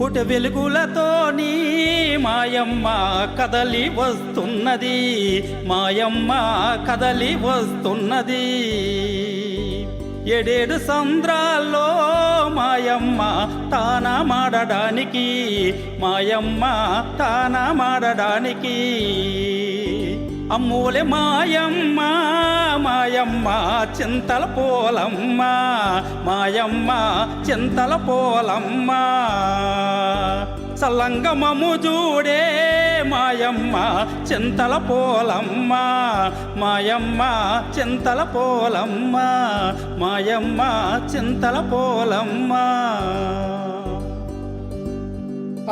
పుట వెలుగులతోని మాయమ్మ కదలి వస్తున్నది. మాయమ్మ కదలి వస్తున్నది. ఏడేడు సంద్రాల్లో మాయమ్మ తాన మాడడానికి మాయమ్మ తాన మాడడానికి అమ్మూలే మాయమ్మ మాయమ్మ చింతల పోలమ్మ మాయమ్మ చింతల పోలమ్మ. సల్లంగమము చూడే మాయమ్మ చింతల పోలమ్మ మాయమ్మ చింతల పోలమ్మ మాయమ్మ చింతల పోలమ్మ.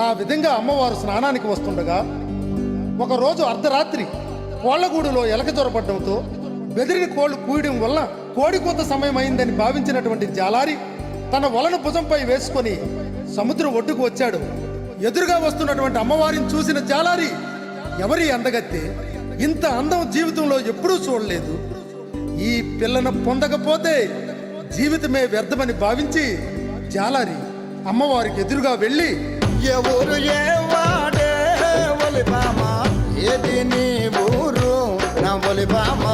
ఆ విధంగా అమ్మవారు స్నానానికి వస్తుండగా ఒకరోజు అర్ధరాత్రి కోళ్ళగూడులో ఎలక చొరబడ్డంతో బెదిరిన కోళ్ళు కూయడం వల్ల కోడి కోత సమయం అయిందని భావించినటువంటి జాలారి తన వలను భుజంపై వేసుకొని సముద్రం ఒడ్డుకు వచ్చాడు. ఎదురుగా వస్తున్నటువంటి అమ్మవారిని చూసిన జాలారి ఎవరి అందగత్తే? ఇంత అందం జీవితంలో ఎప్పుడూ చూడలేదు. ఈ పిల్లను పొందకపోతే జీవితమే వ్యర్థమని భావించి జాలారి అమ్మవారికి ఎదురుగా వెళ్ళి ఎవరు ఏ వాడే? నీవు? నా ఒలిబామ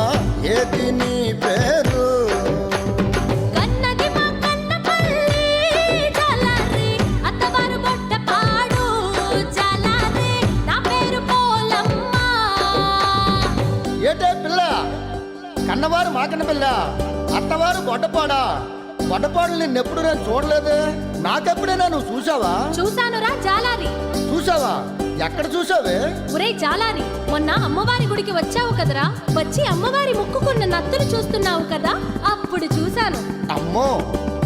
ఏది నీ పేరు? ఏటే పిల్ల? కన్నవారు మాకన్న పిల్ల. అత్తవారు గొడ్డపాడా గొడ్డపాడు నిన్నెప్పుడు నేను చూడలేదే? నాకెప్పుడైనా నువ్వు చూసావా చూశానురా జాలారి చూసావా ఎక్కడ చూసావే? ఒరేయ్ జాలారి మొన్న అమ్మవారి గుడికి వచ్చావు కదరా? వచ్చి అమ్మవారి ముక్కుకున్న నత్తులు చూస్తున్నావు కదా? అప్పుడు చూశాను. అమ్మో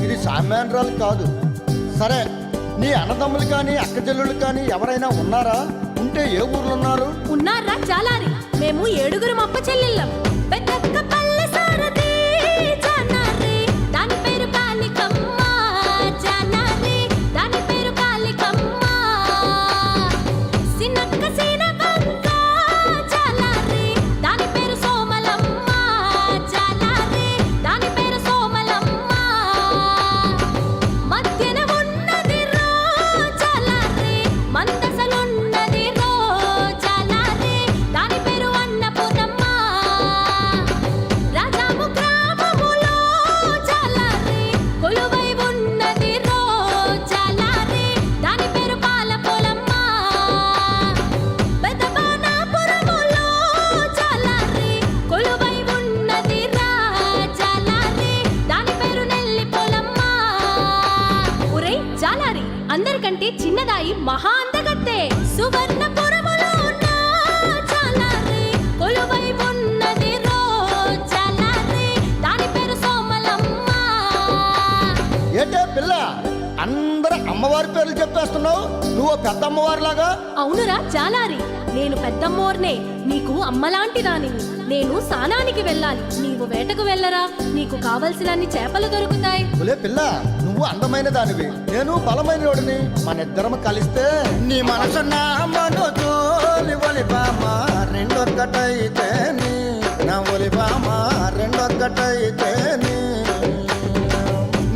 ఇది సామాన్యురాలు కాదు. సరే నీ అన్నదమ్ములు కానీ అక్కచెల్లులు కానీ ఎవరైనా ఉన్నారా? ఉంటే ఏ ఊర్లో ఉన్నారు? ఉన్నారా జాలారి మేము ఏడుగురు అప్ప చెల్లెళ్ళం పెద్దక్క జాలారి అందరికంటే చిన్నదాయి మహా అందగత్తే. సువర్ణపురములో ఉన్న జాలారి కొలువై ఉన్నది రోజాలారి దాని పేరు సోమలమ్మ. ఏటే పిల్ల అందరు అమ్మవారి పేర్లు చెప్పేస్తున్నావు? నువ్వు పెద్ద అమ్మవారిలాగా? అవునురా జాలారి. నేను పెద్దమ్మోర్నే నీకు అమ్మలాంటి దానిని నేను సానానికి వెళ్ళాలి. నీవు వేటకు వెళ్ళరా? నీకు కావలసినన్ని చేపలు దొరుకుతాయి. ఒలే పిల్ల నువ్వు అందమైన దానివి నేను బలమైన వాడిని మన ఇద్దరం కలిస్తే నీ మనసు నా మనోజోలి ఒలిబామ రెండొక్కటైతే నీ. నా ఒలిబామ రెండొక్కటైతే నీ.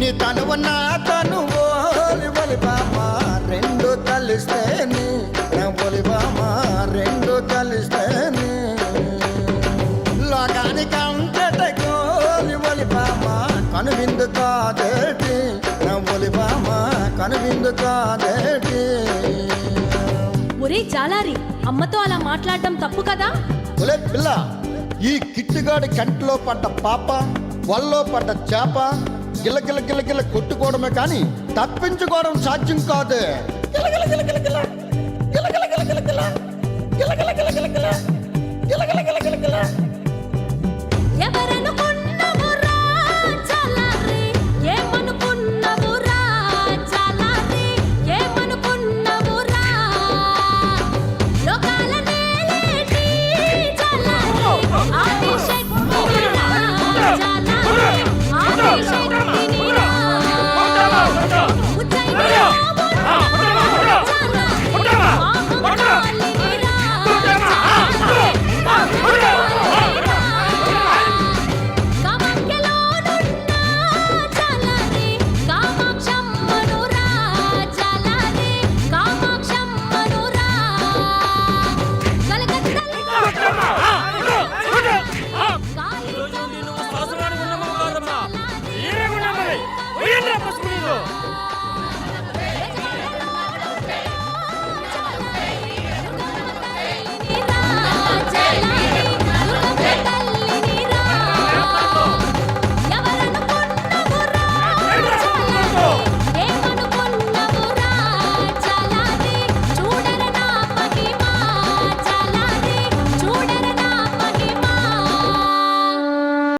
నీ తనువు నా తనువు అంతట గోలి ఒలిబామ కనువిందు కాదేటి నా ఒలిబామ కనువిందు కాదేటి ఒరే జాలారి అమ్మతో అలా మాట్లాడడం తప్పు కదా ఒలే పిల్ల ఈ కిట్టుగాడి కంటిలో పడ్డ పాప వల్లో పడ్డ చేప గిల గిల గిల గిల కొట్టుకోవడమే కానీ తప్పించుకోవడం సాధ్యం కాదు గిల గిల గిల గిల గిల. గిల గిల గిల గిల గిల. ಕೆಲವರನ್ನು